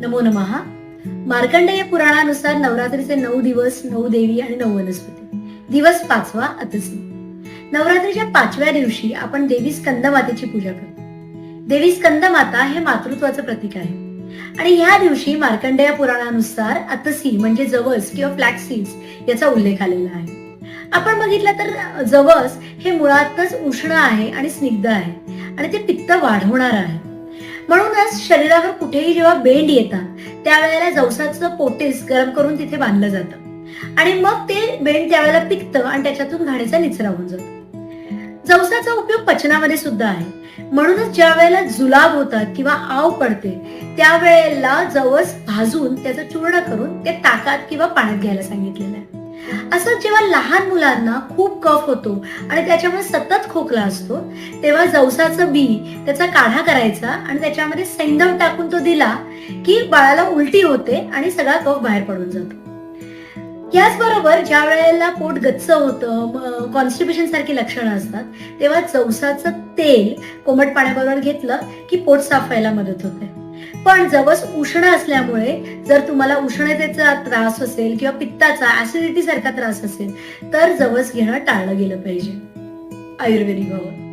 नमो नमः. मार्कंडेय पुराणानुसार नवरात्रीचे नऊ दिवस नऊ देवी आणि नऊ वनस्पती. दिवस पाचवा अतसी नवरात्रीच्या पाचव्या दिवशी आपण देवी स्कंदमातेची पूजा करतो. देवी स्कंदमाता हे मातृत्वाचं प्रतीक आहे. आणि ह्या दिवशी मार्कंडेय पुराणानुसार अतसी म्हणजे जवस किंवा फ्लॅक्स याचा उल्लेख आलेला आहे. आपण बघितलं तर जवस हे मुळातच उष्ण आहे आणि स्निग्ध आहे. आणि ते पित्त वाढवणार आहे. म्हणूनच शरीरावर कुठेही जेव्हा बेंड येतात त्यावेळेला जवसाचं पोटेस गरम करून तिथे बांधलं जातं. आणि मग ते बेंड त्यावेळेला पिकतं आणि त्याच्यातून घाणीचा निचरा होऊन जातो. जवसाचा उपयोग पचनामध्ये सुद्धा आहे. म्हणूनच ज्या वेळेला जुलाब होतात किंवा आव पडते त्यावेळेला जवस भाजून त्याचं चूर्ण करून ते ताकात किंवा पाण्यात घ्यायला सांगितलेलं आहे. असं जेव्हा लहान मुलांना खूप कफ होतो आणि त्याच्यामुळे सतत खोकला असतो तेव्हा जवसाचं बी त्याचा काढा करायचा आणि त्याच्यामध्ये सैंधव टाकून तो दिला की बाळाला उलटी होते आणि सगळा कफ बाहेर पडून जातो. याचबरोबर ज्या वेळेला पोट गच्च होतं कॉन्स्टिपेशन सारखी लक्षणं असतात तेव्हा जवसाचं तेल कोमट पाण्याबरोबर घेतलं की पोट साफ व्हायला मदत होते. पण जवस उष्ण असल्यामुळे जर तुम्हाला उष्णतेचा त्रास असेल किंवा पित्ताचा ऍसिडिटी सारखा त्रास असेल तर जवस घेणं टाळलं गेलं पाहिजे. आयुर्वेदिक भवन